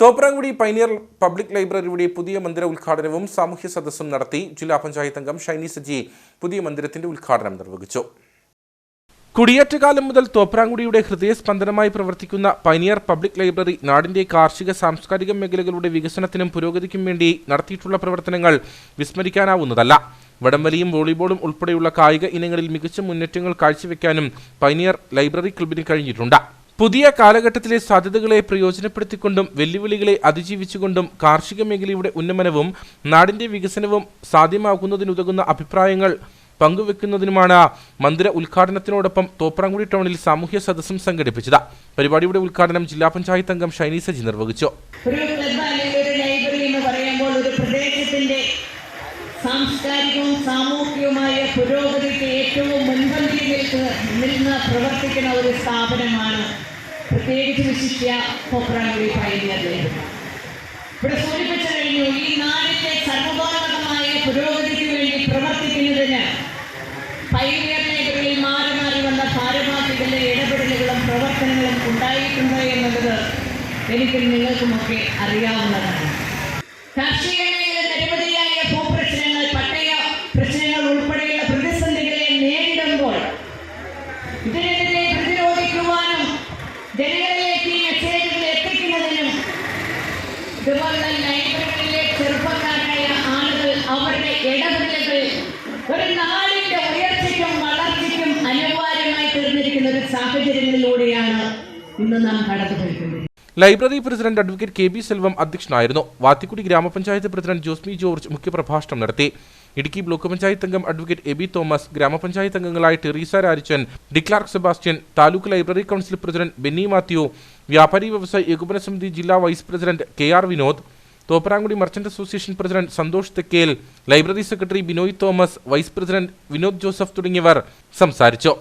Thopramkudy pioneer public ലൈബ്രറിയുടെ പുതിയ മന്ദിര ഉദ്ഘാടനവും സാമൂഹ്യ സദസ്സും നടത്തി ജില്ലാ പഞ്ചായത്ത് അംഗം ഷൈനി സജി പുതിയ മന്ദിരത്തിന്റെ ഉദ്ഘാടനം നിർവഹിച്ചു. കുടിയേറ്റകാലം മുതൽ തോപ്രാങ്കുടിയുടെ ഹൃദയസ്പന്ദനമായി പ്രവർത്തിക്കുന്ന പൈനിയർ പബ്ലിക് ലൈബ്രറി നാടിന്റെ കാർഷിക സാംസ്കാരിക മേഖലകളുടെ വികസനത്തിനും പുരോഗതിക്കും വേണ്ടി നടത്തിയിട്ടുള്ള പ്രവർത്തനങ്ങൾ വിസ്മരിക്കാനാവുന്നതല്ല. വടംവലിയും വോളിബോളും ഉൾപ്പെടെയുള്ള കായിക ഇനങ്ങളിൽ മികച്ച മുന്നേറ്റങ്ങൾ കാഴ്ചവെക്കാനും പൈനിയർ ലൈബ്രറി ക്ലബിന് കഴിഞ്ഞിട്ടുണ്ട്. പുതിയ കാലഘട്ടത്തിലെ സാധ്യതകളെ പ്രയോജനപ്പെടുത്തിക്കൊണ്ടും വെല്ലുവിളികളെ അതിജീവിച്ചുകൊണ്ടും കാർഷിക മേഖലയുടെ ഉന്നമനവും നാടിന്റെ വികസനവും സാധ്യമാകുന്നതിനുതകുന്ന അഭിപ്രായങ്ങൾ പങ്കുവെക്കുന്നതിനുമാണ് മന്ദിര ഉദ്ഘാടനത്തിനോടൊപ്പം തോപ്രാങ്കുടി ടൗണിൽ സാമൂഹ്യ സദസ്സും സംഘടിപ്പിച്ചത്. പരിപാടിയുടെ ഉദ്ഘാടനം ജില്ലാ പഞ്ചായത്ത് അംഗം ഷൈനി സജി നിർവഹിച്ചു. സാംസ്കാരികവും സാമൂഹികവുമായ പുരോഗതിക്ക് ഏറ്റവും മുൻപന്തിയിൽ നിൽക്കുന്ന പ്രവർത്തിക്കുന്ന ഒരു സ്ഥാപനമാണ് പ്രത്യേകിച്ച് വിശിഷ്യ പൈനിയർ ലൈബ്രറി ഇവിടെ സൂചിപ്പിച്ചു കഴിഞ്ഞു ഈ നാടിന്റെ സർവതോന്മുഖമായ പുരോഗതിക്ക് വേണ്ടി പ്രവർത്തിക്കുന്നതിന് പൈനിയർ മേഖലയിൽ മാറി മാറി വന്ന ഭാരവാഹികളുടെ ഇടപെടലുകളും പ്രവർത്തനങ്ങളും ഉണ്ടായിട്ടുണ്ട് എന്നുള്ളത് എനിക്കും നിങ്ങൾക്കുമൊക്കെ അറിയാവുന്നതാണ്. കാർഷിക ജനങ്ങളിലേക്ക് ഈ മെസ്സേജുകൾ എത്തിക്കുന്നതിനും ഇതുപോലുള്ള ലൈബ്രറികളിലെ ചെറുപ്പക്കാരായ ആളുകൾ അവരുടെ ഇടപെടലുകൾ ഒരു നാടിന്റെ ഉയർച്ചയ്ക്കും വളർച്ചയ്ക്കും അനിവാര്യമായി തീർന്നിരിക്കുന്ന ഒരു സാഹചര്യങ്ങളിലൂടെയാണ് ഇന്ന് നാം കടന്നുപോയിക്കൊണ്ടിരിക്കുന്നത്. Library president advocate K B Selvam അധ്യക്ഷനായിരുന്നു. വാത്തിക്കുടി ഗ്രാമപഞ്ചായത്ത് പ്രസിഡന്റ് ജോസ്മി ജോർജ് മുഖ്യപ്രഭാഷണം നടത്തി. ഇടുക്കി ബ്ലോക്ക് പഞ്ചായത്ത് അംഗം അഡ്വക്കേറ്റ് എബി തോമസ് ഗ്രാമപഞ്ചായത്ത് അംഗങ്ങളായ Teresa Rajan Declark Sebastian taluk library council president Benny Mathew വ്യാപാരി വ്യവസായ ഏകോപന സമിതി ജില്ലാ vice president K R Vinod Thopramkudy merchant association president Santhosh Thekkel library secretary Binoy Thomas vice president Vinod Joseph തുടങ്ങിയവർ സംസാരിച്ചു.